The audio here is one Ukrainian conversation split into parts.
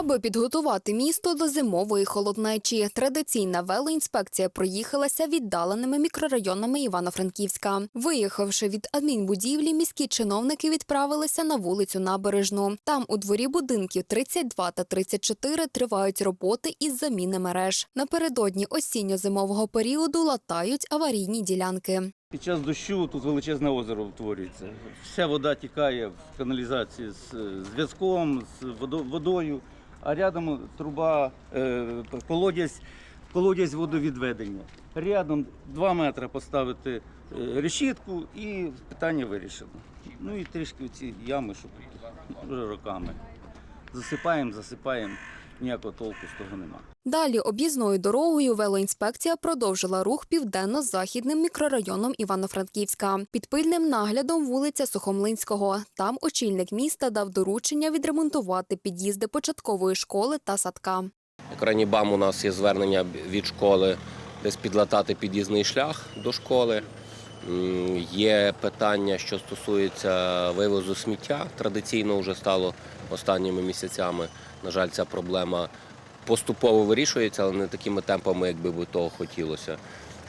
Аби підготувати місто до зимової холоднечі, традиційна велоінспекція проїхалася віддаленими мікрорайонами Івано-Франківська. Виїхавши від адмінбудівлі, міські чиновники відправилися на вулицю Набережну. Там у дворі будинків 32 та 34 тривають роботи із заміни мереж. Напередодні осінньо-зимового періоду латають аварійні ділянки. Під час дощу тут величезне озеро утворюється. Вся вода тікає в каналізації з е, зв'язком, з водо- водою, а рядом труба, е, колодязь, колодязь водовідведення. Рядом 2 метри поставити е, решітку і питання вирішено. Ну і трішки ці ями, що роками. Засипаємо, засипаємо, ніякого толку з того немає. Далі об'їзною дорогою велоінспекція продовжила рух південно-західним мікрорайоном Івано-Франківська. Під пильним наглядом вулиця Сухомлинського. Там очільник міста дав доручення відремонтувати під'їзди початкової школи та садка. Як бам у нас є звернення від школи десь підлатати під'їзний шлях до школи. Є питання, що стосується вивозу сміття. Традиційно вже стало останніми місяцями. На жаль, ця проблема поступово вирішується, але не такими темпами, як би того хотілося.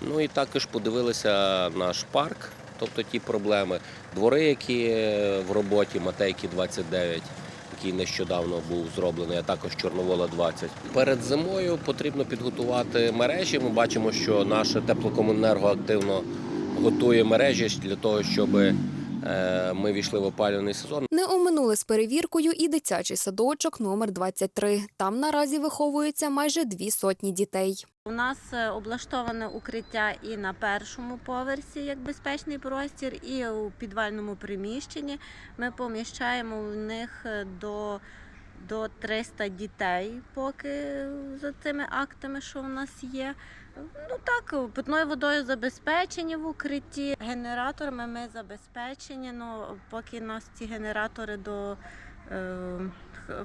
Ну і також подивилися наш парк, тобто ті проблеми, двори, які в роботі, Матейки 29 який нещодавно був зроблений, а також Чорновола 20. Перед зимою потрібно підготувати мережі. Ми бачимо, що наше теплокомуненерго активно готує мережі для того, щоб е, ми війшли в опалювальний сезон. Не оминули з перевіркою і дитячий садочок номер 23. Там наразі виховується майже дві сотні дітей. У нас е, облаштоване укриття і на першому поверсі як безпечний простір, і у підвальному приміщенні. Ми поміщаємо в них е, до, до 300 дітей, поки за цими актами, що в нас є. Ну так, питною водою забезпечені в укритті. Генераторами ми забезпечені. Ну поки нас ці генератори до е,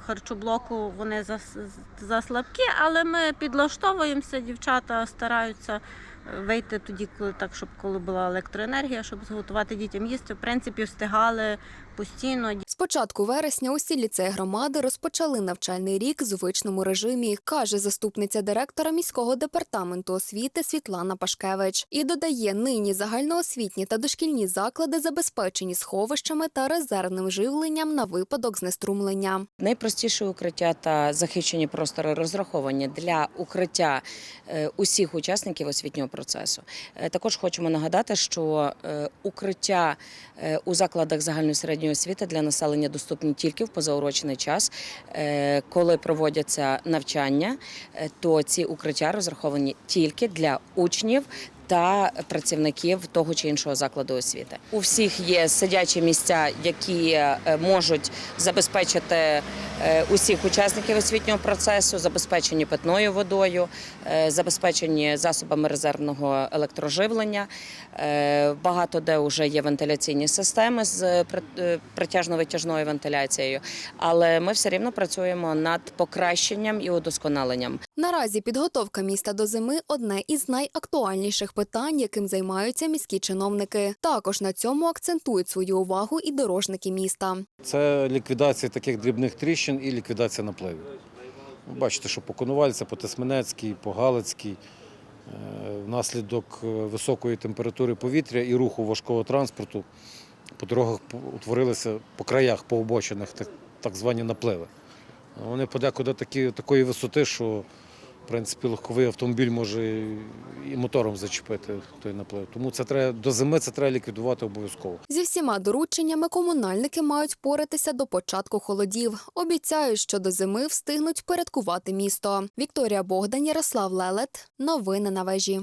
харчоблоку вони зас- заслабкі, але ми підлаштовуємося. Дівчата стараються е, вийти тоді, коли так, щоб коли була електроенергія, щоб зготувати дітям їсти. В принципі, встигали постійно. Початку вересня усі ліцеї громади розпочали навчальний рік в звичному режимі, каже заступниця директора міського департаменту освіти Світлана Пашкевич. І додає, нині загальноосвітні та дошкільні заклади забезпечені сховищами та резервним живленням на випадок знеструмлення. Найпростіше укриття та захищені простори розраховані для укриття е, усіх учасників освітнього процесу. Е, Також хочемо нагадати, що е, укриття у закладах загальної середньої освіти для населення доступні тільки в позаурочений час. Е, Коли проводяться навчання, е, то ці укриття розраховані тільки для учнів. Та працівників того чи іншого закладу освіти у всіх є сидячі місця, які е, можуть забезпечити е, усіх учасників освітнього процесу, забезпечені питною водою, е, забезпечені засобами резервного електроживлення. Багато де вже є вентиляційні системи з притяжно-витяжною вентиляцією, але ми все рівно працюємо над покращенням і удосконаленням. Наразі підготовка міста до зими одне із найактуальніших питань, яким займаються міські чиновники. Також на цьому акцентують свою увагу і дорожники міста. Це ліквідація таких дрібних тріщин і ліквідація напливів. Ви Бачите, що по Конувальця, по Тисменецькій, по Галицькій е, внаслідок е, високої температури повітря і руху важкого транспорту по дорогах утворилися по краях, по обочинах так звані напливи. Вони подекуди такі, такої висоти, що принципі легковий автомобіль може і мотором зачепити той наплив. Тому це треба до зими це треба ліквідувати обов'язково. Зі всіма дорученнями комунальники мають поратися до початку холодів. Обіцяють, що до зими встигнуть порядкувати місто. Вікторія Богдан, Ярослав Лелет. Новини на вежі.